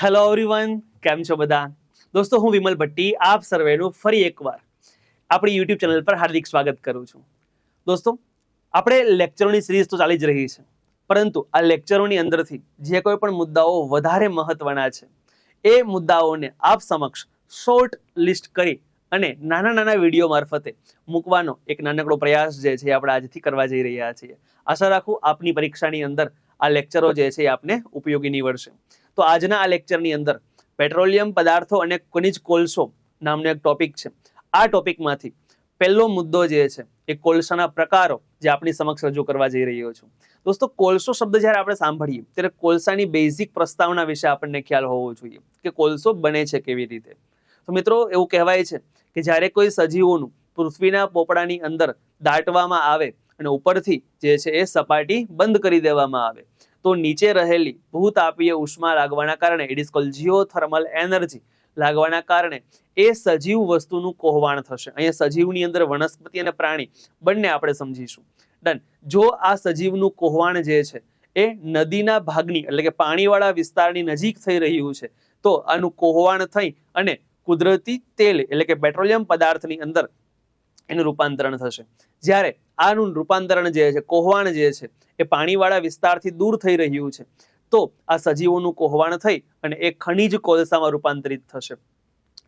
Hello everyone કેમ છો બધા? દોસ્તો, હું વિમલ ભટ્ટી, આપ સર્વેનું ફરી એકવાર આપણી યુટ્યુબ ચેનલ પર હાર્દિક સ્વાગત કરું છું. દોસ્તો, આપણે લેક્ચરોની સિરીઝ તો ચાલી જ રહી છે, પરંતુ આ લેક્ચરોની અંદરથી જે કોઈ પણ મુદ્દાઓ વધારે મહત્વના છે, એ મુદ્દાઓને આપ સમક્ષ શોર્ટ લિસ્ટ કરી અને નાના નાના વીડિયો મારફતે મૂકવાનો એક નાનકડો પ્રયાસ જે છે આપણે આજથી કરવા જઈ રહ્યા છીએ. આશા રાખું આપની પરીક્ષાની અંદર આ લેક્ચરો જે છે એ આપને ઉપયોગી નીવડશે. તો આજના આ લેક્ચરની અંદર પેટ્રોલિયમ પદાર્થો અને ખનિજ કોલસો નામનો એક ટોપિક છે. આ ટોપિકમાંથી પહેલો મુદ્દો જે છે એ કોલસાના પ્રકારો જે આપણી સમક્ષ રજૂ કરવા જઈ રહ્યો છું. દોસ્તો, કોલસો શબ્દ જ્યારે આપણે સાંભળીએ, ત્યારે કોલસાની બેઝિક પ્રસ્તાવના વિશે આપણને ખ્યાલ હોવો જોઈએ કે કોલસો બને છે કેવી રીતે. તો મિત્રો, એવું કહેવાય છે કે જ્યારે કોઈ સજીવોનું પૃથ્વીના પોપડાની અંદર દાટવામાં આવે અને ઉપરથી જે છે એ સપાટી બંધ કરી દેવામાં આવે તો નીચે રહેલી ભૂતાપીય ઉષ્મા લાગવાના કારણે it is called geothermal energy લાગવાના કારણે, એ સજીવ વસ્તુનું કોહવાણ થશે. અહીંયા સજીવની અંદર વનસ્પતિ અને પ્રાણી બંને આપણે સમજીશું. ડન જો આ સજીવનું કોહવાણ જે છે, એ નદીના ભાગની, એટલે કે પાણીવાળા વિસ્તારની નજીક થઈ રહ્યું છે, તો આનું કોહવાણ થઈ અને કુદરતી તેલ, એટલે કે પેટ્રોલિયમ પદાર્થની અંદર એનું રૂપાંતરણ થશે. જ્યારે આનું રૂપાંતરણ જે છે, કોહવાણ જે છે, એ પાણીવાળા વિસ્તારથી દૂર થઈ રહ્યું છે, તો આ સજીવોનું કોહવાણ થઈ અને એ ખનિજ કોલસામાં રૂપાંતરિત થશે.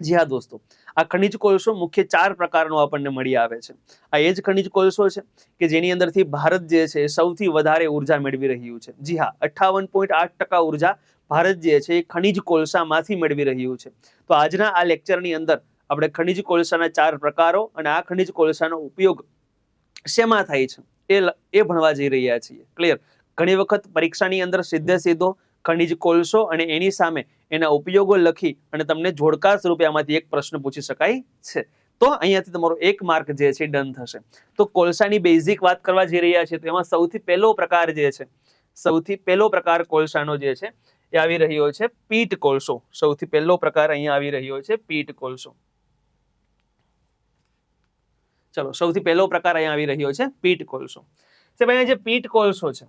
જી હા દોસ્તો, આ ખનિજ કોલસો મુખ્ય ચાર પ્રકારનો આપણને મળી આવે છે. આ એ જ ખનિજ કોલસો છે કે જેની અંદરથી ભારત જે છે સૌથી વધારે ઊર્જા મેળવી રહ્યું છે. જી હા, અઠ્ઠાવન પોઈન્ટ આઠ ટકા ઊર્જા ભારત જે છે, એ ખનિજ કોલસામાંથી મેળવી રહ્યું છે. તો આજના આ લેક્ચરની અંદર આપણે ખનિજ કોલસાના ચાર પ્રકારો અને આ ખનિજ કોલસાનો ઉપયોગ શેમાં થાય છે? એ એ ભણવા જઈ રહ્યા છીએ. ક્લિયર ઘણી વખત પરીક્ષાની અંદર સીધે સીધો ખનિજ કોલસો અને એની સામે એના ઉપયોગો લખી અને તમને જોડકાર સ્વરૂપે આમાંથી એક પ્રશ્ન પૂછી શકાય છે. તો અહીંયાથી તમારો એક માર્ક જે છે ડન થશે. તો કોલસાની બેઝિક વાત કરવા જઈ રહ્યા છે તો એમાં સૌથી પહેલો પ્રકાર જે છે, સૌથી પહેલો પ્રકાર કોલસાનો જે છે એ આવી રહ્યો છે પીટ કોલસો. સૌથી પહેલો પ્રકાર અહીંયા આવી રહ્યો છે પીટ કોલસો. ચલો, સૌથી પહેલો પ્રકાર અહીંયા આવી રહ્યો છે, પીટ કોલસો. સાહેબ, અહીંયા જે પીટ કોલસો છે,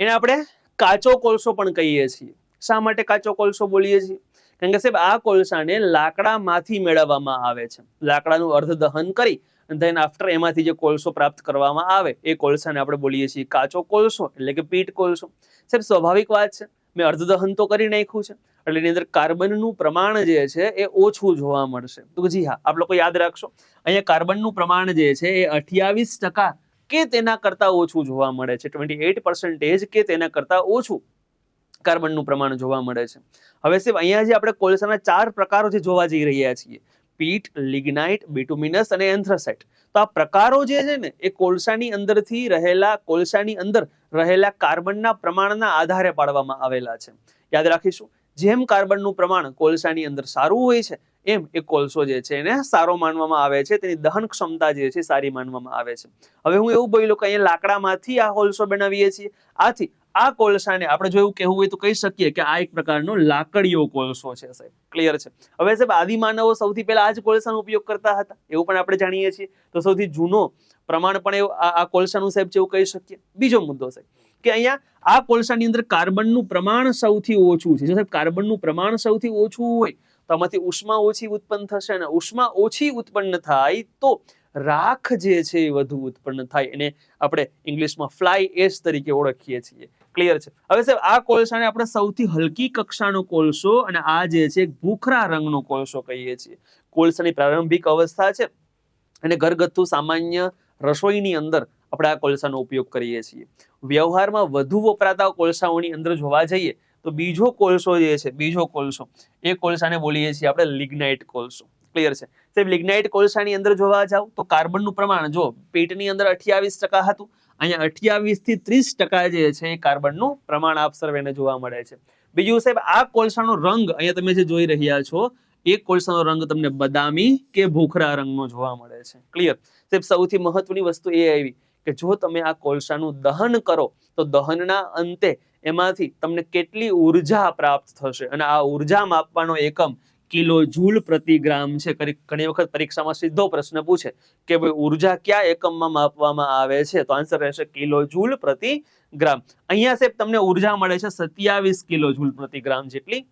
એને આપણે કાચો કોલસો પણ કહીએ છીએ. શા માટે કાચો કોલસો બોલીએ છીએ? કારણ કે સાહેબ, આ કોલસાને લાકડામાંથી મેળવવામાં આવે છે. લાકડાનું અર્ધ દહન કરી ધેન આફ્ટર એમાંથી જે કોલસો પ્રાપ્ત કરવામાં આવે, એ કોલસાને આપણે બોલીએ છીએ કાચો કોલસો, એટલે કે પીટ કોલસો. સાહેબ, સ્વાભાવિક વાત છે. મેં અર્ધ દહન તો કરી નાખ્યું છે. એટલે એની અંદર કાર્બનનું પ્રમાણ જે છે એ ઓછું જોવા મળશે. તો જી હા, આપ લોકો યાદ રાખશો, અહીંયા કાર્બનનું પ્રમાણ જે છે એ અઠ્યાવીસ ટકા કે તેના કરતા ઓછું જોવા મળે છે. ટ્વેન્ટી એટ પર્સન્ટેજ કે તેના કરતા ઓછું કાર્બનનું પ્રમાણ જોવા મળે છે. હવે સાહેબ, અહીંયા જે આપણે કોલસાના ચાર પ્રકારો જે જોવા જઈ રહ્યા છીએ પીટ, લિગ્નાઇટ, બિટુમિનસ અને એન્થ્રાસાઇટ. તો આ પ્રકારો જે છે ને, એ કોલસાની અંદરથી રહેલા, કોલસાની અંદર રહેલા કાર્બનના પ્રમાણના આધારે પાડવામાં આવેલા છે. યાદ રાખીશું, જેમ કાર્બનનું પ્રમાણ કોલસાની અંદર સારું હોય છે, એમ એ કોલસો જે છે એને સારો માનવામાં આવે છે, તેની દહન ક્ષમતા જે છે સારી માનવામાં આવે છે. હવે હું એવું બોલ્યો કે અહીંયા લાકડામાંથી આ કોલસો બનાવીએ છીએ. આથી આ કોલસાને આપણે જો એવું કહેવું હોય તો કહી શકીએ કે આ એક પ્રકારનો લાકડીયો કોલસો છે, સાહેબ. ક્લિયર છે? હવે સાહેબ આદિમાનવો સૌથી પહેલા આ જ કોલસાનો ઉપયોગ કરતા હતા. એવું પણ આપણે જાણીએ છીએ. તો સૌથી જૂનો પ્રમાણ પણ આ કોલસાનું સાહેબ એવું કહી શકીએ. બીજો મુદ્દો સાહેબ, કે અહીંયા આ કોલસાની અંદર કાર્બનનું પ્રમાણ સૌથી ઓછું છે. જો સાહેબ, કાર્બનનું પ્રમાણ સૌથી ઓછું હોય તો આમાંથી ઉષ્મા ઓછી ઉત્પન્ન થશે અને ઉષ્મા ઓછી ઉત્પન્ન થાય તો રાખ જે છે એ વધુ ઉત્પન્ન થાય. એને આપણે ઇંગ્લિશમાં ફ્લાય એશ તરીકે ઓળખીએ છીએ. ક્લિયર છે. હવે સાહેબ, આ કોલસાને આપણે સૌથી હલકી કક્ષાનો કોલસો અને આ જે છે ભૂખરા રંગનો કોલસો કહીએ છીએ. કોલસાની પ્રારંભિક અવસ્થા છે અને ઘરગથ્થુ સામાન્ય રસોઈની અંદર આપણે આ કોલસાનો ઉપયોગ કરીએ છીએ. વ્યવહારમાં વધુ વપરાતા કોલસાઓની અંદર જોવા જઈએ તો બીજો કોલસો જે છે, બીજો કોલસો, એ કોલસાને બોલીએ છીએ આપણે લિગ્નાઇટ કોલસો. ક્લિયર છે? સાહેબ, લિગ્નાઇટ કોલસાની અંદર જોવા જાવ તો કાર્બનનું પ્રમાણ, જો પેટની અંદર અઠ્યાવીસ ટકા હતું અહીંયા અઠ્યાવીસથી ત્રીસ ટકા જે છે એ કાર્બનનું પ્રમાણ આપ સર્વેને જોવા મળે છે. બીજું સાહેબ, આ કોલસાનો રંગ અહીંયા તમે જે જોઈ રહ્યા છો, એ કોલસાનો રંગ તમને બદામી કે ભૂખરા રંગનો જોવા મળે છે. ક્લિયર સાહેબ, સૌથી મહત્વની વસ્તુ એ આવી કે જો તમે આ કોલસાનું દહન કરો, તો દહનના અંતે એમાંથી તમને કેટલી ઊર્જા પ્રાપ્ત થશે અને આ ઊર્જા માપવાનો એકમ કિલો જૂલ પ્રતિ ગ્રામ છે. ઘણી વખત પરીક્ષામાં સીધો પ્રશ્ન પૂછે કે ભાઈ ઊર્જા કયા એકમમાં માપવામાં આવે છે? તો આન્સર રહેશે કિલો જૂલ પ્રતિ ગ્રામ. અહીંયા સાહેબ તમને ઊર્જા મળે છે સત્યાવીસ કિલો જૂલ પ્રતિ ગ્રામ જેટલી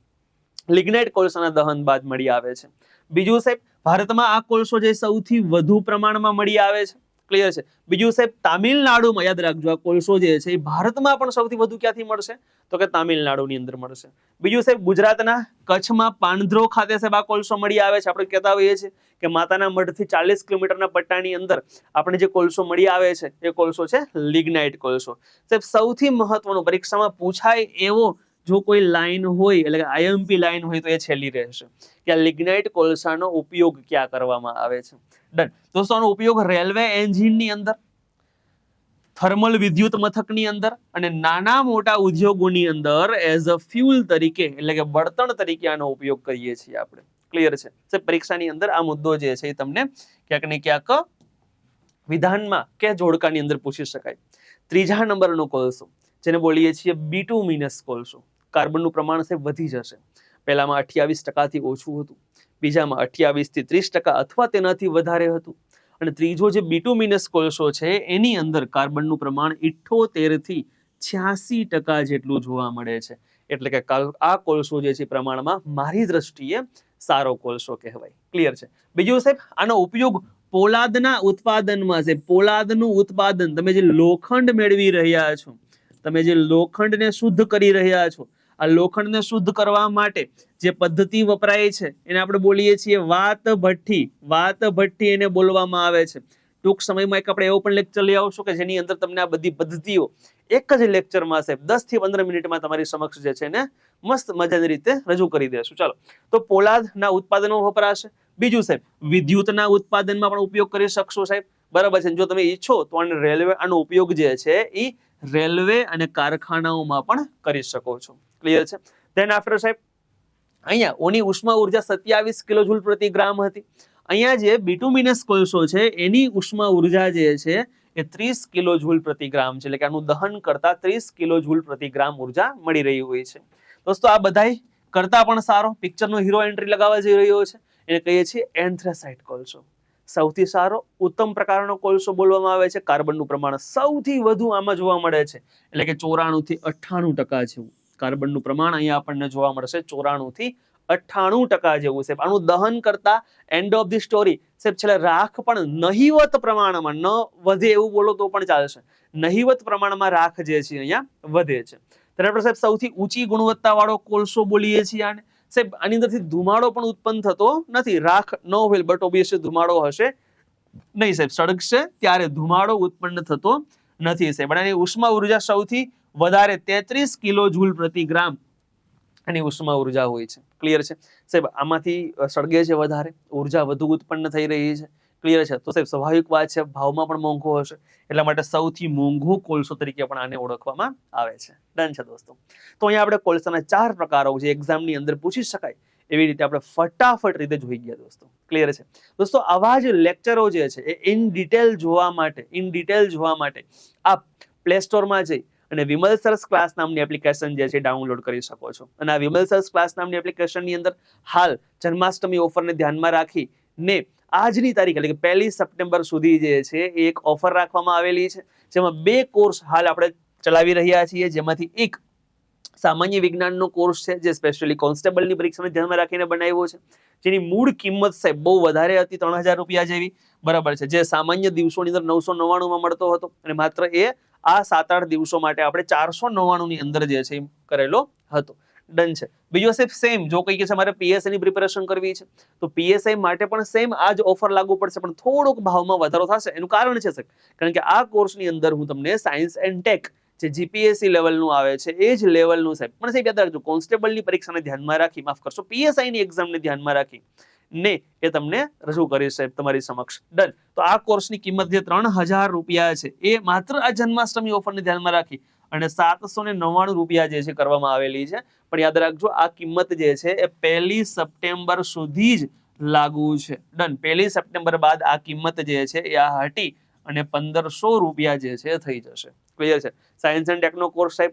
લિગ્નાઇટ કોલસાના દહન બાદ મળી આવે છે. બીજું સાહેબ, ભારતમાં આ કોલસો જે સૌથી વધુ પ્રમાણમાં મળી આવે છે. ક્લિયર છે. બીજું સાહેબ, તામિલનાડુમાં, યાદ રાખજો, આ કોલસો જે છે, એ ભારતમાં પણ સૌથી વધુ ક્યાંથી મળશે? તો કે તામિલનાડુની અંદર મળશે. બીજું સાહેબ, ગુજરાતના કચ્છમાં પાંધ્રો ખાતે સાહેબ આ કોલસો મળી આવે છે. આપણે કહેતા હોઈએ છીએ કે માતાના મઢથી ચાલીસ કિલોમીટરના પટ્ટાની અંદર આપણે જે કોલસો મળી આવે છે, એ કોલસો છે લિગ્નાઇટ કોલસો. સાહેબ, સૌથી મહત્વનું પરીક્ષામાં પૂછાય એવો જો કોઈ લાઈન હોય, એટલે કે આઈએમપી લાઈન હોય, તો એ છેલ્લી રહેશે. કે આ લિગ્નાઇટ કોલસાનો ઉપયોગ ક્યાં કરવામાં આવે છે? ડન દોસ્તો આનો ઉપયોગ? રેલવે એન્જિનની અંદર, થર્મલ વિદ્યુત મથકની અંદર અને નાના મોટા ઉદ્યોગોની અંદર એઝ અ ફ્યુલ તરીકે, એટલે કે બળતણ તરીકે આનો ઉપયોગ કરીએ છીએ આપણે. ક્લિયર છે? પરીક્ષાની અંદર આ મુદ્દો જે છે એ તમને ક્યાંક ને ક્યાંક વિધાનમાં કે જોડકાની અંદર પૂછી શકાય. ત્રીજા નંબરનો કોલસો જેને બોલીએ છીએ બીટુ મિનસ કોલસો કાર્બનનું પ્રમાણ છે વધી જશે. પહેલામાં અઠ્યાવીસ ટકાથી ઓછું હતું. બીજામાં અઠ્યાવીસથી ત્રીસ ટકા અથવા તેનાથી વધારે હતું. અને ત્રીજો જે બિટુમિનસ કોલસો છે, એની અંદર કાર્બનનું પ્રમાણ ઇઠ્ઠોતેરથી છ્યાસી ટકા જેટલું જોવા મળે છે. એટલે કે આ કોલસો જે છે પ્રમાણમાં મારી દ્રષ્ટિએ સારો કોલસો કહેવાય. ક્લિયર છે? બીજું સાહેબ, આનો ઉપયોગ પોલાદના ઉત્પાદનમાં છે. પોલાદનું ઉત્પાદન, તમે જે લોખંડ મેળવી રહ્યા છો, તમે જે લોખંડને શુદ્ધ કરી રહ્યા છો આ લોખંડને શુદ્ધ કરવા માટે જે પદ્ધતિ વપરાય છે, એને આપણે બોલીએ છીએ વાત ભઠ્ઠી. વાત ભઠ્ઠી એને બોલવામાં આવે છે. ટૂંક સમયમાં એક આપણે એવો પણ લેક્ચર લઈ આવશું કે જેની અંદર તમને આ બધી પદ્ધતિઓ એક જ લેક્ચરમાં સાહેબ દસથી પંદર મિનિટમાં તમારી સમક્ષ જે છે એને મસ્ત મજાની રીતે રજૂ કરી દેશું. ચાલો, તો પોલાદના ઉત્પાદનો વપરાશે. બીજું સાહેબ, વિદ્યુતના ઉત્પાદનમાં પણ ઉપયોગ કરી શકશો સાહેબ. બરાબર છે, જો તમે ઈચ્છો તો આને રેલવે આનો ઉપયોગ જે છે એ રેલવે અને કારખાનાઓમાં પણ કરી શકો છો. ક્લિયર છે? ધેન આફ્ટર સાહેબ, અહીંયા ઓની ઉષ્મા ઊર્જા સત્યાવીસ કિલો જૂલ પ્રતિ ગ્રામ હતી. અહીંયા જે બિટુમિનસ કોલસો છે, એની ઉષ્મા ઊર્જા જે છે, એ ત્રીસ કિલો જુલ પ્રતિ ગ્રામ છે. એટલે કે આનું દહન કરતા ત્રીસ કિલો જુલ પ્રતિ ગ્રામ ઊર્જા મળી રહી હોય છે. દોસ્તો, આ બધાય કરતા પણ સારો. પિક્ચરનો હીરો એન્ટ્રી લગાવવા જઈ રહ્યો છે. એને કહીએ છીએ એન્થ્રેસાઇટ કોલસો. સૌથી સારો ઉત્તમ પ્રકારનો કોલસો બોલવામાં આવે છે. કાર્બનનું પ્રમાણ સૌથી વધુ આમાં જોવા મળે છે. એટલે કે ચોરાણું થી અઠ્ઠાણું ટકા જેવું. કાર્બનનું પ્રમાણ અહીંયા આપણને જોવા મળશે ચોરાણું થી અઠ્ઠાણું ટકા જેવું છે. આનું દહન કરતા એન્ડ ઓફ ધી સ્ટોરી સાહેબ, છેલ્લે રાખ પણ નહિવત પ્રમાણમાં ન વધે એવું બોલો તો પણ ચાલશે નહીવત પ્રમાણમાં રાખ જે છે અહીંયા વધે છે. ત્યારે આપણે સાહેબ, સૌથી ઊંચી ગુણવત્તાવાળો કોલસો બોલીએ છીએ આને. સાહેબ, આની અંદરથી ધુમાડો પણ ઉત્પન્ન થતો નથી. રાખ ન હોય બટ ઓબ્વિયસલી ધુમાડો હશે. નહીં સાહેબ, સળગશે ત્યારે ધુમાડો ઉત્પન્ન થતો નથી સાહેબ. અને આની ઉષ્મા ઊર્જા સૌથી વધારે તેત્રીસ કિલો જૂલ પ્રતિ ગ્રામ એની ઉષ્મા ઊર્જા હોય છે. ક્લિયર છે? સાહેબ, આમાંથી સળગે છે વધારે, ઊર્જા વધુ ઉત્પન્ન થઈ રહી છે. ક્લિયર છે. તો સાહેબ, સ્વાભાવિક વાત છે, ભાવમાં પણ મોંઘો હશે. એટલા માટે સૌથી મોંઘો કોલસો તરીકે પણ આને ઓળખવામાં આવે છે. ડન છે દોસ્તો. તો અહીંયા આપણે કોલસાના ચાર પ્રકારો જે એક્ઝામની અંદર પૂછી શકાય, એવી રીતે આપણે ફટાફટ રીતે જોઈ ગયા દોસ્તો. ક્લિયર છે? દોસ્તો, આવા જ લેક્ચરો જે છે, એ ઇન ડિટેલ જોવા માટે ઇન ડિટેલ જોવા માટે આપ પ્લે સ્ટોરમાં જઈ અને વિમલ સરસ ક્લાસ નામની એપ્લિકેશન જે છે ડાઉનલોડ કરી શકો છો. અને આ વિમલ સરસ ક્લાસ નામની એપ્લિકેશનની અંદર હાલ જન્માષ્ટમી ઓફરને ધ્યાનમાં રાખી ને આજની તારીખ, એટલે કે પહેલી સપ્ટેમ્બર સુધી જે છે, એ એક ઓફર રાખવામાં આવેલી છે, જેમાં બે કોર્સ હાલ આપણે ચલાવી રહ્યા છીએ, જેમાંથી એક સામાન્ય વિજ્ઞાનનો કોર્સ છે, જે સ્પેશિયલી કોન્સ્ટેબલની પરીક્ષાને ધ્યાનમાં રાખીને બનાવ્યો છે. જેની મૂળ કિંમત સાહેબ બહુ વધારે હતી, ત્રણ હજાર રૂપિયા જેવી, બરાબર છે, જે સામાન્ય દિવસોની અંદર નવસો નવ્વાણુંમાં મળતો હતો, અને માત્ર એ આ સાત આઠ દિવસો માટે આપણે ચારસો નવ્વાણુંની અંદર જે છે કરેલો હતો. ડન છે. બીજો સાહેબ સેમ જો કહીએ છે મારે પીએસઆઈ ની પ્રિપેરેશન કરવી છે, તો પીએસઆઈ માટે પણ સેમ આ જ ઓફર લાગુ પડશે, પણ થોડોક ભાવમાં વધારો થશે. એનું કારણ છે સર કારણ કે આ કોર્સની અંદર હું તમને સાયન્સ એન્ડ ટેક જે જીપીએસસી લેવલનું આવે છે, એ જ લેવલનું સાહેબ, પણ સાહેબ યાદ રાખજો કોન્સ્ટેબલની પરીક્ષાને ધ્યાનમાં રાખી, માફ કરશો પીએસઆઈની એક્ઝામને ધ્યાનમાં રાખી, ને એ તમને રજૂ કરીશ સાહેબ તમારી સમક્ષ. ડન. તો આ કોર્સની કિંમત જે ત્રણ હજાર રૂપિયા છે, એ માત્ર આ જન્માષ્ટમી ઓફરને ધ્યાનમાં રાખી અને સાતસો ને નવ્વાણું રૂપિયા જે છે કરવામાં આવેલી છે. પણ યાદ રાખજો, આ કિંમત જે છે એ પહેલી સપ્ટેમ્બર સુધી જ લાગુ છે. ડન. પહેલી સપ્ટેમ્બર બાદ આ કિંમત જે છે એ આ હટી અને પંદરસો રૂપિયા જે છે થઈ જશે. ક્લિયર છે? સાયન્સ એન્ડ ટેકનો કોર્સ સાહેબ,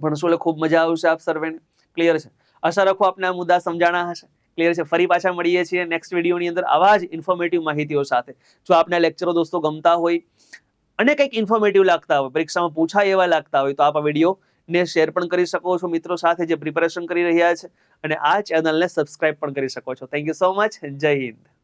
ભણશો એટલે ખૂબ મજા આવશે આપ સર્વેને. ક્લિયર છે? આશા રાખો આપને આ મુદ્દા સમજાણા હશે. ક્લિયર છે? ફરી પાછા મળીએ છીએ નેક્સ્ટ વિડીયોની અંદર આવા જ ઇન્ફોર્મેટિવ માહિતીઓ સાથે. જો આપને લેક્ચરો દોસ્તો ગમતા હોય અને કંઈક ઇન્ફોર્મેટિવ લાગતા હોય, પરીક્ષામાં પૂછાય એવા લાગતા હોય, તો આપ આ વીડિયો ને શેર પણ કરી શકો છો મિત્રો સાથે જે પ્રિપેરેશન કરી રહ્યા છે. અને આ ચેનલને સબસ્ક્રાઇબ પણ કરી શકો છો. થેન્ક યુ સો મચ જય હિન્દ.